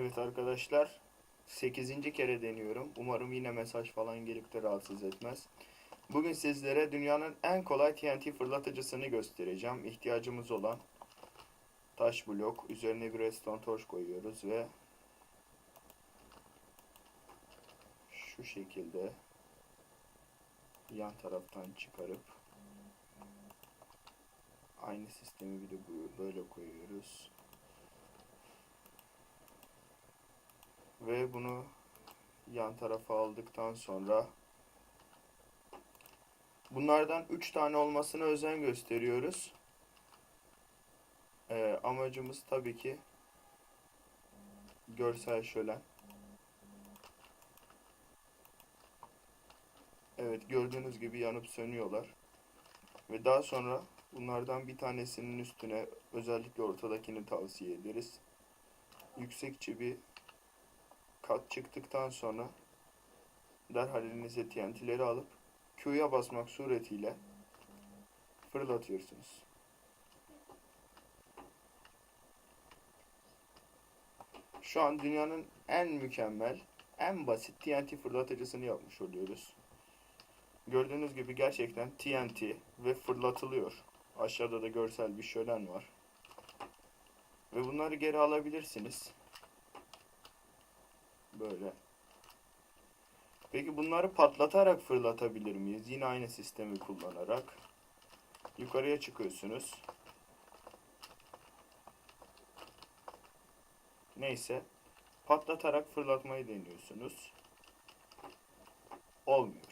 Evet arkadaşlar 8. kere deniyorum. Umarım yine mesaj falan gelip de rahatsız etmez. Bugün sizlere dünyanın en kolay TNT fırlatıcısını göstereceğim. İhtiyacımız olan taş blok. Üzerine bir redstone torch koyuyoruz ve şu şekilde yan taraftan çıkarıp aynı sistemi bir de böyle koyuyoruz. Ve bunu yan tarafa aldıktan sonra bunlardan 3 tane olmasına özen gösteriyoruz. Ee, amacımız tabii ki görsel şölen. Evet gördüğünüz gibi yanıp sönüyorlar. Ve daha sonra bunlardan bir tanesinin üstüne özellikle ortadakini tavsiye ederiz. Yüksekçe bir kat çıktıktan sonra derhal elinize TNT'leri alıp Q'ya basmak suretiyle fırlatıyorsunuz. Şu an dünyanın en mükemmel, en basit TNT fırlatıcısını yapmış oluyoruz. Gördüğünüz gibi gerçekten TNT ve fırlatılıyor. Aşağıda da görsel bir şölen var. Ve bunları geri alabilirsiniz. Böyle. Peki bunları patlatarak fırlatabilir miyiz? Yine aynı sistemi kullanarak. Yukarıya çıkıyorsunuz. Neyse. Patlatarak fırlatmayı deniyorsunuz. Olmuyor.